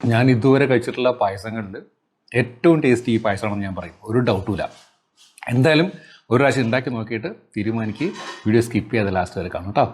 ഞാൻ ഇതുവരെ കഴിച്ചിട്ടുള്ള പായസങ്ങളിൽ ഏറ്റവും ടേസ്റ്റി ഈ പായസമാണെന്ന് ഞാൻ പറയും. ഒരു ഡൗട്ടുമില്ല. എന്തായാലും ഒരു പ്രാവശ്യം ഉണ്ടാക്കി നോക്കിയിട്ട് തീരുമാനിക്ക്. വീഡിയോ സ്കിപ്പ് ചെയ്യാതെ ലാസ്റ്റ് വരെ കാണും കേട്ടോ.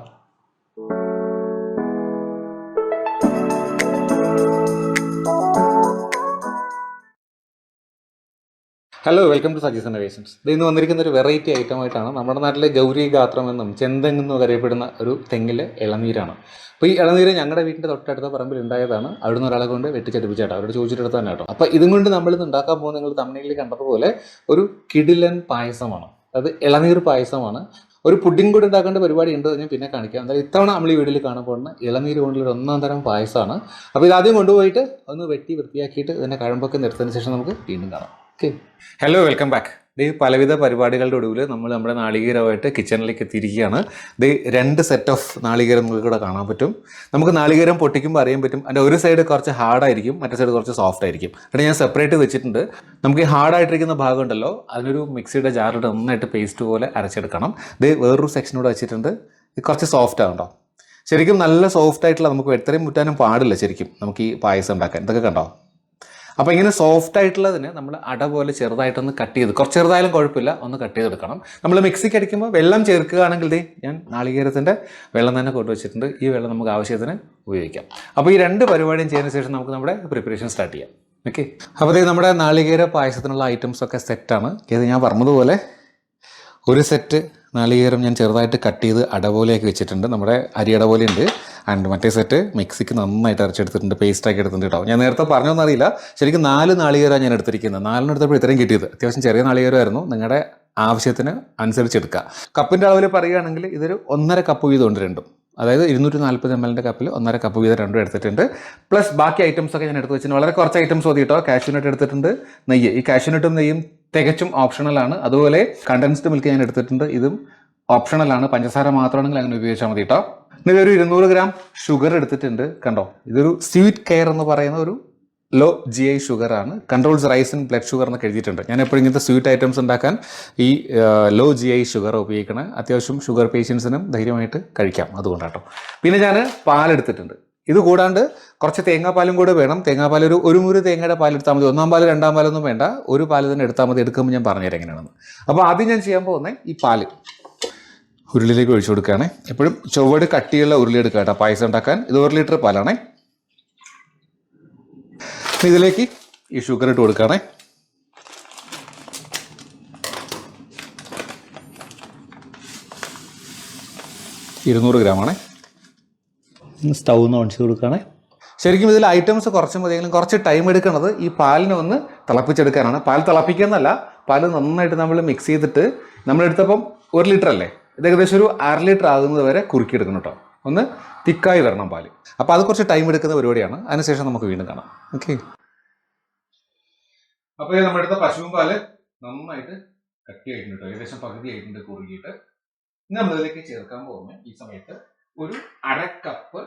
Hello welcome to Saji's innovations ഇത് ഇന്ന് വന്നിരിക്കുന്ന ഒരു വെറൈറ്റി ഐറ്റമായിട്ടാണ് നമ്മുടെ നാട്ടിലെ ഗൗരി ഗാത്രം എന്നും ചെന്തെങ്ങെന്നും അറിയപ്പെടുന്ന ഒരു തെങ്ങിലെ ഇളനീരാണ്. അപ്പോൾ ഈ ഇളനീര് ഞങ്ങളുടെ വീട്ടിന്റെ തൊട്ടടുത്ത പറമ്പിൽ ഉണ്ടായതാണ്. അവിടുന്ന് ഒരാളെ കൊണ്ട് വെട്ടിച്ചടിപ്പിച്ചേട്ടോ അവരോട് ചോദിച്ചിട്ടെടുത്ത് തന്നെ കേട്ടോ. അപ്പോൾ ഇതും കൊണ്ട് നമ്മൾ ഇന്ന് ഉണ്ടാക്കാൻ പോകുന്ന നിങ്ങൾ തമിഴിൽ കണ്ടതുപോലെ ഒരു കിടിലൻ പായസമാണ്. അതായത് ഇളനീർ പായസമാണ്. ഒരു പുഡിംഗ് കൂടി ഉണ്ടാക്കേണ്ട പരിപാടി ഉണ്ട് ഞാൻ പിന്നെ കാണിക്കാം. എന്തായാലും ഇത്തവണ നമ്മൾ ഈ വീട്ടിൽ കാണാൻ പോകുന്ന ഇളനീര് കൊണ്ടുള്ള ഒന്നാം തരം പായസമാണ്. അപ്പോൾ ഇത് ആദ്യം കൊണ്ടുപോയിട്ട് ഒന്ന് വെട്ടി വൃത്തിയാക്കിയിട്ട് ഇതിന്റെ കഴമ്പൊക്കെ നിർത്തതിന് ശേഷം നമുക്ക് വീണ്ടും കാണാം. ഹലോ വെൽക്കം ബാക്ക് ഇത് പലവിധ പരിപാടികളുടെ ഒടുവിൽ നമ്മൾ നമ്മുടെ നാളികേരമായിട്ട് കിച്ചണിലേക്ക് എത്തിയിരിക്കുകയാണ്. ഇത് രണ്ട് സെറ്റ് ഓഫ് നാളികേരം നിങ്ങൾക്ക് ഇവിടെ കാണാൻ പറ്റും. നമുക്ക് നാളികേരം പൊട്ടിക്കുമ്പോൾ അറിയാൻ പറ്റും. അതിന്റെ ഒരു സൈഡ് കുറച്ച് ഹാർഡായിരിക്കും മറ്റേ സൈഡ് കുറച്ച് സോഫ്റ്റ് ആയിരിക്കും. അവിടെ ഞാൻ സെപ്പറേറ്റ് വെച്ചിട്ടുണ്ട്. നമുക്ക് ഈ ഹാർഡായിട്ടിരിക്കുന്ന ഭാഗം ഉണ്ടല്ലോ അതിനൊരു മിക്സിയുടെ ജാറിലൂടെ നന്നായിട്ട് പേസ്റ്റ് പോലെ അരച്ചെടുക്കണം. ഇത് വേറൊരു സെക്ഷനോട് വെച്ചിട്ടുണ്ട്. ഇത് കുറച്ച് സോഫ്റ്റ് ആകണ്ടോ ശരിക്കും നല്ല സോഫ്റ്റ് ആയിട്ടുള്ള നമുക്ക് എത്രയും മുറ്റാനും പാടില്ല ശരിക്കും. നമുക്ക് ഈ പായസം ഉണ്ടാക്കാൻ. ഇതൊക്കെ കണ്ടോ? അപ്പോൾ ഇങ്ങനെ സോഫ്റ്റ് ആയിട്ടുള്ളതിന് നമ്മൾ അട പോലെ ചെറുതായിട്ടൊന്ന് കട്ട് ചെയ്ത് കുറച്ച് ചെറുതായാലും കുഴപ്പമില്ല ഒന്ന് കട്ട് ചെയ്തെടുക്കണം. നമ്മൾ മിക്സിക്ക് അടിക്കുമ്പോൾ വെള്ളം ചേർക്കുകയാണെങ്കിൽ ദേ ഞാൻ നാളികേരത്തിന്റെ വെള്ളം തന്നെ കൊണ്ടുവച്ചിട്ടുണ്ട് ഈ വെള്ളം നമുക്ക് ആവശ്യത്തിന് ഉപയോഗിക്കാം. അപ്പോൾ ഈ രണ്ട് പരിപാടിയും ചെയ്തതിന് ശേഷം നമുക്ക് നമ്മുടെ പ്രിപ്പറേഷൻ സ്റ്റാർട്ട് ചെയ്യാം. ഓക്കെ അപ്പോൾ ഇത് നമ്മുടെ നാളികേര പായസത്തിനുള്ള ഐറ്റംസ് ഒക്കെ സെറ്റാണ് ഇത് ഞാൻ പറഞ്ഞതുപോലെ ഒരു സെറ്റ് നാളികേരം ഞാൻ ചെറുതായിട്ട് കട്ട് ചെയ്ത് അടപോലെയൊക്കെ വെച്ചിട്ടുണ്ട്. നമ്മുടെ അരി പോലെ ഉണ്ട്. ആൻഡ് മറ്റേ സെറ്റ് മിക്സിക്ക് നന്നായിട്ട് അരച്ചെടുത്തിട്ടുണ്ട് പേസ്റ്റ് ആക്കി എടുത്തിട്ടുണ്ട് ഞാൻ നേരത്തെ പറഞ്ഞൊന്നും അറിയില്ല. ശരിക്കും നാല് നാളികേരാണ് ഞാൻ എടുത്തിരിക്കുന്നത് നാലിന് എടുത്തപ്പോൾ ഇത്രയും കിട്ടിയത്. അത്യാവശ്യം ചെറിയ നാളികേരമായിരുന്നു. നിങ്ങളുടെ ആവശ്യത്തിന് അനുസരിച്ച് എടുക്കുക കപ്പിന്റെ അളവിൽ പറയുകയാണെങ്കിൽ ഇതൊരു ഒന്നര കപ്പ് വീതമുണ്ട് രണ്ടും. അതായത് ഇരുന്നൂറ്റി നാൽപ്പത് എം എല്ലിന്റെ കപ്പിൽ ഒന്നര കപ്പ് വീതം രണ്ടും എടുത്തിട്ടുണ്ട്. പ്ലസ് ബാക്കി ഐറ്റംസ് ഒക്കെ ഞാൻ എടുത്ത് വെച്ചിട്ടുണ്ട്. വളരെ കുറച്ച് ഐറ്റംസ് മതി കേട്ടോ കാഷ്യൂനട്ട് എടുത്തിട്ടുണ്ട്. നെയ്യ്. ഈ കാഷ്യൂനട്ടും നെയ്യും തികച്ചും ഓപ്ഷണലാണ് അതുപോലെ കണ്ടൻസ്ഡ് മിൽക്ക് ഞാൻ എടുത്തിട്ടുണ്ട്. ഇതും ഓപ്ഷണലാണ്. പഞ്ചസാര മാത്രമാണെങ്കിൽ അങ്ങനെ ഉപയോഗിച്ചാൽ മതി കേട്ടോ ഇതൊരു ഇരുന്നൂറ് ഗ്രാം ഷുഗർ എടുത്തിട്ടുണ്ട് കണ്ടോ? ഇതൊരു സ്വീറ്റ് കെയർ എന്ന് പറയുന്ന ഒരു ലോ ജി ഐ ഷുഗർ ആണ്. Controls rise in blood sugar എന്നൊക്കെ എഴുതിയിട്ടുണ്ട്. ഞാൻ എപ്പോഴും ഇങ്ങനത്തെ സ്വീറ്റ് ഐറ്റംസ് ഉണ്ടാക്കാൻ ഈ ലോ ജി ഐ ഷുഗർ ഉപയോഗിക്കണം. അത്യാവശ്യം ഷുഗർ പേഷ്യൻസിനും ധൈര്യമായിട്ട് കഴിക്കാം. അതുകൊണ്ടാട്ടോ പിന്നെ ഞാൻ പാലെടുത്തിട്ടുണ്ട് ഇത് കൂടാണ്ട് കുറച്ച് തേങ്ങാപ്പാലും കൂടെ വേണം. തേങ്ങാപ്പാൽ ഒരു ഒരു മുറി തേങ്ങയുടെ പാൽ എടുത്താൽ മതി. ഒന്നാം പാൽ രണ്ടാം പാലൊന്നും വേണ്ട. ഒരു പാൽ തന്നെ എടുത്താൽ മതി. എടുക്കുമ്പോൾ ഞാൻ പറഞ്ഞുതരാം എങ്ങനെയാണെന്ന്. അപ്പോൾ ആദ്യം ഞാൻ ചെയ്യാൻ പോകുന്നത് ഈ പാൽ. ഉരുളിയിലേക്ക് ഒഴിച്ചു കൊടുക്കുകയാണേ. എപ്പോഴും ചൊവ്വട് കട്ടിയുള്ള ഉരുളി എടുക്കുക കേട്ടോ. പായസം ഉണ്ടാക്കാൻ ഇത് ഒരു ലിറ്റർ പാലാണ്. ഇതിലേക്ക് ഈ ഷുഗർ ഇട്ട് കൊടുക്കുകയാണേ. ഇരുന്നൂറ് ഗ്രാമാണേ. സ്റ്റൗ ഒന്ന് ഓൺ ചെയ്ത് കൊടുക്കുകയാണെ. ശരിക്കും ഇതിൽ ഐറ്റംസ് കുറച്ച് മതിയെങ്കിലും കുറച്ച് ടൈം എടുക്കുന്നത് ഈ പാലിനെ ഒന്ന് തിളപ്പിച്ചെടുക്കാനാണ്. പാൽ തിളപ്പിക്കുന്നല്ല പാൽ നന്നായിട്ട് നമ്മൾ മിക്സ് ചെയ്തിട്ട് നമ്മൾ എടുത്തപ്പം ഒരു ലിറ്റർ അല്ലേ ഇത് ഏകദേശം ഒരു അര ലിറ്റർ ആകുന്നത് വരെ കുറുക്കിയെടുക്കണം കേട്ടോ. ഒന്ന് തിക്കായി വരണം പാൽ. അപ്പോൾ അത് കുറച്ച് ടൈം എടുക്കുന്ന പരിപാടിയാണ്. അതിനുശേഷം നമുക്ക് വീണ്ടും കാണാം. ഓക്കെ അപ്പോൾ നമ്മുടെ അടുത്ത പശുവും പാൽ നന്നായിട്ട് കട്ടിയായിട്ടുണ്ട് കേട്ടോ. ഏകദേശം പകുതി ആയിട്ടുണ്ട് കുറുകിയിട്ട്. ഇനി നമ്മളിതിലേക്ക് ചേർക്കാൻ പോകുന്നത് ഈ സമയത്ത് ഒരു അര കപ്പ്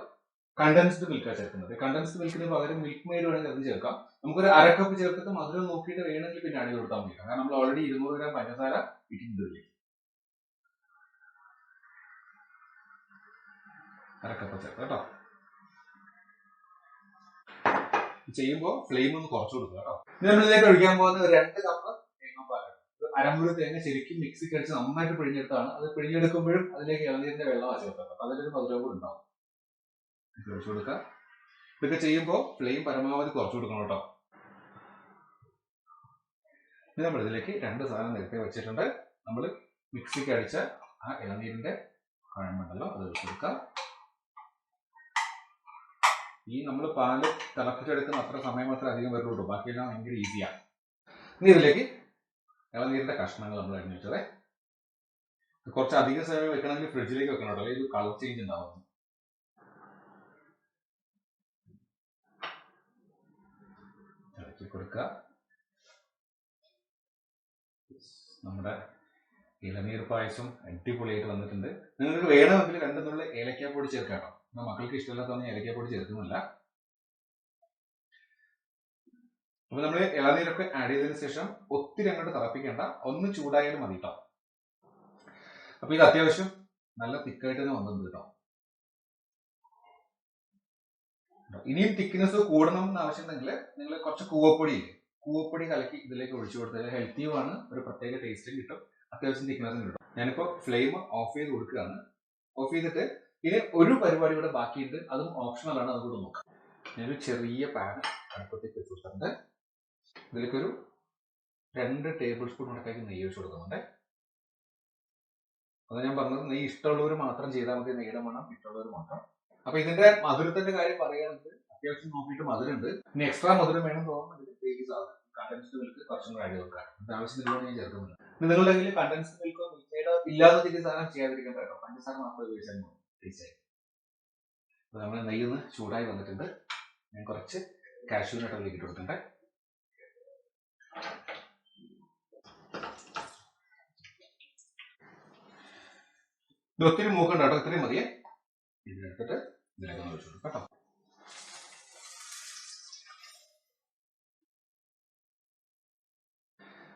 കണ്ടൻസ്ഡ് മിൽക്കാണ് ചേർക്കുന്നത്. കണ്ടൻസ്ഡ് മിൽക്കിന് പകരം മിൽക്ക് മെയ്ഡ് വേണമെങ്കിൽ അത് ചേർക്കാം. നമുക്കൊരു അര കപ്പ് ചേർത്തിട്ട് മധുരം നോക്കിയിട്ട് വേണമെങ്കിൽ പിന്നെ അടി കൊടുത്താൽ മതി. കാരണം നമ്മൾ ഓൾറെഡി ഇരുന്നൂറ് ഗ്രാം പഞ്ചസാര ഇട്ടിട്ടുണ്ട് ഇതിലേക്ക് അര കപ്പ് കേട്ടോ? ചെയ്യുമ്പോൾ ഫ്ലെയിം ഒന്ന് കുറച്ചു കൊടുക്കുക കേട്ടോ? ഇനി നമ്മളിതിലേക്ക് ഒഴിക്കാൻ പോകുന്ന രണ്ട് കപ്പ് തേങ്ങാപ്പാലാണ്. അരമുറി തേങ്ങ ശരിക്കും മിക്സി കഴിച്ച് നന്നായിട്ട് പിഴിഞ്ഞെടുത്താണ്. അത് പിഴിഞ്ഞെടുക്കുമ്പോഴും അതിലേക്ക് ഇളനീരിന്റെ വെള്ളം ചേർക്കാം അപ്പൊ അതിലൊരു മധുരം കൂടെ ഉണ്ടാവും. ഒഴിച്ചു കൊടുക്കുക. ഇതൊക്കെ ചെയ്യുമ്പോൾ ഫ്ലെയിം പരമാവധി കുറച്ചു കൊടുക്കണം കേട്ടോ? ഇനി നമ്മൾ ഇതിലേക്ക് രണ്ട് സാധനം നേരത്തെ വെച്ചിട്ടുണ്ട്. നമ്മൾ മിക്സിക്ക് അടിച്ച ആ ഇളനീരിന്റെ കഴമ്പുണ്ടല്ലോ അത് ഒഴിച്ചു ഈ നമ്മൾ പാൽ തിളപ്പിച്ചെടുക്കുന്ന അത്ര സമയം മാത്രമേ അധികം വരുള്ളൂ. ബാക്കിയെല്ലാം ഭയങ്കര ഈസിയാണ് ഇനി ഇതിലേക്ക് ഇളനീരിന്റെ കഷ്ണങ്ങൾ നമ്മൾ അരിഞ്ഞു വെച്ചതേ. കുറച്ച് അധിക സമയം വെക്കണമെങ്കിൽ ഫ്രിഡ്ജിലേക്ക് വെക്കണം കേട്ടോ. അല്ലെങ്കിൽ കളർ ചേഞ്ച് ഉണ്ടാവും കൊടുക്കുക. നമ്മുടെ ഇളനീർ പായസം അടിപൊളിയായിട്ട് വന്നിട്ടുണ്ട്. നിങ്ങൾക്ക് വേണമെങ്കിൽ രണ്ടെന്നുള്ള ഏലക്കാപ്പൊടി ചേർക്കാം കേട്ടോ എന്നാൽ മക്കൾക്ക് ഇഷ്ടമില്ലാത്തതൊന്നും ഏലക്കാപ്പൊടി ചേർക്കുന്നില്ല. അപ്പൊ നമ്മൾ ഇളനീരൊക്കെ ആഡ് ചെയ്തതിനു ശേഷം ഒത്തിരി അങ്ങോട്ട് തിളപ്പിക്കേണ്ട. ഒന്ന് ചൂടായാലും മതി കേട്ടോ അപ്പൊ ഇത് അത്യാവശ്യം നല്ല തിക്കായിട്ട് തന്നെ വന്നിട്ടുണ്ട് കേട്ടോ ഇനിയും തിക്നെസ് കൂടണം എന്ന് ആവശ്യമുണ്ടെങ്കിൽ നിങ്ങൾ കുറച്ച് കൂവപ്പൊടി കൂവപ്പൊടി കലക്കി ഇതിലേക്ക് ഒഴിച്ചു കൊടുത്താൽ ഹെൽത്തിയുമാണ്. ഒരു പ്രത്യേക ടേസ്റ്റും കിട്ടും. അത്യാവശ്യം തിക്നെസ്സിന് കിട്ടും. ഞാനിപ്പോൾ ഫ്ലെയിം ഓഫ് ചെയ്ത് കൊടുക്കുകയാണ്. ഓഫ് ചെയ്തിട്ട് ഇനി ഒരു പരിപാടി കൂടെ ബാക്കിയുണ്ട്. അതും ഓപ്ഷണൽ ആണ്. അതുകൂടെ നോക്കാം. ഞാനൊരു ചെറിയ പാൻ അടുപ്പത്തേക്ക് വെച്ച് ഇതിലേക്കൊരു രണ്ട് ടേബിൾ സ്പൂൺ ഉണക്കാക്കി നെയ്യ് വെച്ച് കൊടുക്കുന്നുണ്ട്. അത് ഞാൻ പറഞ്ഞത്. നെയ്യ് ഇഷ്ടമുള്ളവർ മാത്രം ചെയ്താൽ മതി. നെയ്യുടെ മണം ഇഷ്ടമുള്ളവർ മാത്രം. അപ്പൊ ഇതിന്റെ മധുരത്തിന്റെ കാര്യം പറയുകയാണെങ്കിൽ അത്യാവശ്യം നോക്കിയിട്ട് മധുരമുണ്ട്. ഇനി എക്സ്ട്രാ മധുരം വേണം തോന്നുന്നുണ്ടെങ്കിൽ സാധനം കുറച്ചും കൂടെ ആഡ് വെക്കാം ഇത് ഞാൻ ചേർക്കുന്നില്ല. ഇനി നിങ്ങളുടെ കയ്യിൽ കണ്ടൻസ്ഡ് മിൽക്കോ മിൽക്കയുടെ ഇല്ലാതെ സാധനം ചെയ്യാതിരിക്കാൻ കേട്ടോ പഞ്ചസാര മാത്രം ഉപയോഗിച്ചാൽ തീർച്ചയായും. ടേസ്റ്റ് ആയി അപ്പൊ നമ്മൾ നെയ്യ് ഒന്ന് ചൂടായി വന്നിട്ടുണ്ട്. ഞാൻ കുറച്ച് കാഷ്യൂ നട്ട് അതിലേക്ക് ഇട്ട് കൊടുക്കട്ടെ. ഇത് ഒത്തിരി മൂക്കണ്ട കേട്ടോ. ഇത്രയും മതിയേ. ഇതിനെടുത്തിട്ട് കേട്ടോ.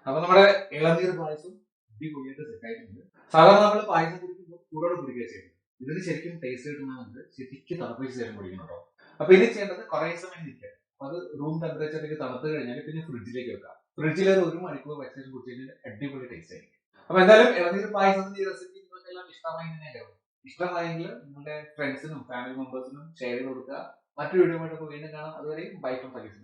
അപ്പൊ നമ്മുടെ ഇളനീർ പായസം അടിപൊളിയായിട്ട് സെറ്റ് ആയിട്ടുണ്ട്. സാധാരണ നമ്മൾ പായസം കുടിക്കുമ്പോൾ ചൂടോടെ കുടിക്കുക ചെയ്യും. ഇതിന് ശരിക്കും ടേസ്റ്റ് കിട്ടുന്നത് ശരിക്കും തിളപ്പിച്ച് ശേഷം കുടിക്കുന്നുണ്ടോ? കേട്ടോ അപ്പൊ ഇനി ചെയ്യേണ്ടത് കുറെ സമയം നിൽക്കുക. അത് റൂം ടെമ്പറേച്ചറിലേക്ക് തണുത്ത് കഴിഞ്ഞാൽ പിന്നെ ഫ്രിഡ്ജിലേക്ക് വെക്കാം ഫ്രിഡ്ജിൽ ഒരു ഒരു മണിക്കൂർ വെച്ചതിന് കുടിച്ചു അടിപൊളി ടേസ്റ്റ് ആയിരിക്കും. അപ്പൊ എന്തായാലും ഇളനീർ പായസത്തിന്റെ ഈ റെസിപ്പി നിങ്ങൾക്കെല്ലാം ഇഷ്ടമായി തന്നെയല്ലേ ഇഷ്ടമായെങ്കിൽ നിങ്ങളുടെ ഫ്രണ്ട്സിനും ഫാമിലി മെമ്പേഴ്സിനും ഷെയർ കൊടുക്കുക. മറ്റൊരു വീഡിയോ വീണ്ടും കാണാം. അതുവരെയും ബൈക്കും സജീസ്